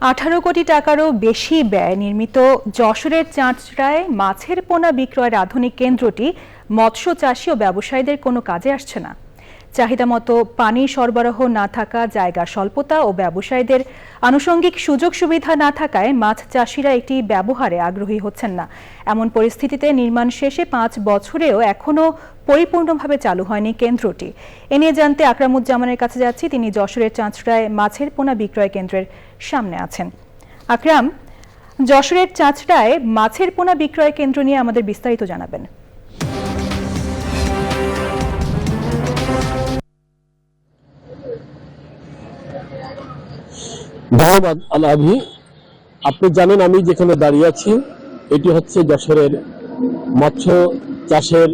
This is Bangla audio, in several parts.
আঠারো কোটি টাকারও বেশি ব্যয় নির্মিত যশোরের চাঁচড়ায় মাছের পোনা বিক্রয়ের আধুনিক কেন্দ্রটি মৎস্য চাষী ও ব্যবসায়ীদের কোনো কাজে আসছে না। চাহিদা মতো পানি সরবরাহ না থাকা, জায়গা স্বল্পতা ও ব্যবসায়ীদের আনুষঙ্গিক সুযোগ সুবিধা না থাকায় মাছ চাষিরা একটি ব্যবহারে আগ্রহী হচ্ছেন না। এমন পরিস্থিতিতে নির্মাণ শেষে পাঁচ বছরেও এখনও পরিপূর্ণভাবে চালু হয়নি কেন্দ্রটি। এ নিয়ে জানতে আকরামুজ্জামানের কাছে যাচ্ছি। তিনি যশোরের চাঁচড়ায় মাছের পোনা বিক্রয় কেন্দ্রের সামনে আছেন। আকরাম, যশোরের চাঁচড়ায় মাছের পোনা বিক্রয় কেন্দ্র নিয়ে আমাদের বিস্তারিত জানাবেন। ধন্যবাদ আলাভি আপনি জানেন আমি যেখানে দাঁড়িয়ে আছি, এটি হচ্ছে যশোরের মৎস্য চাষের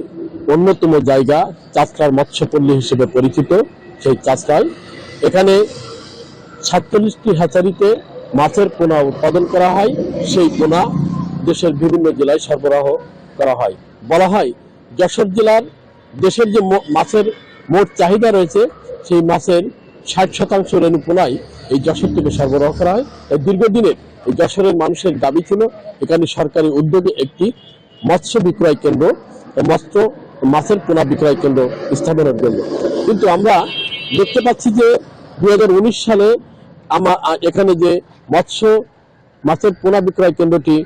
অন্যতম জায়গা চাষটার মৎস্যপল্লী হিসেবে পরিচিত সেই চাষটায় এখানে সাতচল্লিশটি হ্যাচারিতে মাছের পোনা উৎপাদন করা হয়, সেই পোনা দেশের বিভিন্ন জেলায় সরবরাহ করা হয়। বলা হয়, যশোর জেলার দেশের যে মাছের মোট চাহিদা রয়েছে, সেই মাছের ষাট শতাংশ রেণু পোনাই এই যশোর থেকে সরবরাহ করা হয়। তাই দীর্ঘদিনের এই যশোরের মানুষের দাবি ছিল, এখানে সরকারি উদ্যোগে একটি মৎস্য বিক্রয় কেন্দ্র মৎস্য, মাছের পোনা বিক্রয় কেন্দ্র স্থাপনের জন্য। কিন্তু আমরা দেখতে পাচ্ছি যে দু হাজার উনিশ সালে আমার এখানে যে মৎস্য, মাছের পোনা বিক্রয় কেন্দ্রটি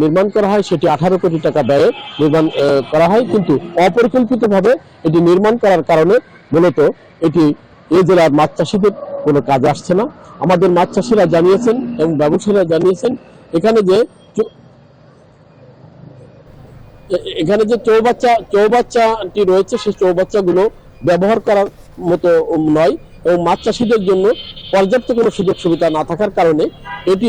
নির্মাণ করা হয়, সেটি আঠারো কোটি টাকা ব্যয়ে নির্মাণ করা হয়। কিন্তু অপরিকল্পিতভাবে এটি নির্মাণ করার কারণে মূলত এটি এই জেলার মাছ চাষিদের কোনো কাজ আসছে না। আমাদের মাছ চাষিরা জানিয়েছেন এবং ব্যবসায়ীরা জানিয়েছেন, এখানে যে এ- এখানে যে চৌবাচ্চা, চৌবাচ্চাটি রয়েছে, সেই চৌবাচ্চাগুলো ব্যবহার করার মতো নয় এবং মাছ চাষিদের জন্য পর্যাপ্ত কোনো সুযোগ সুবিধা না থাকার কারণে এটি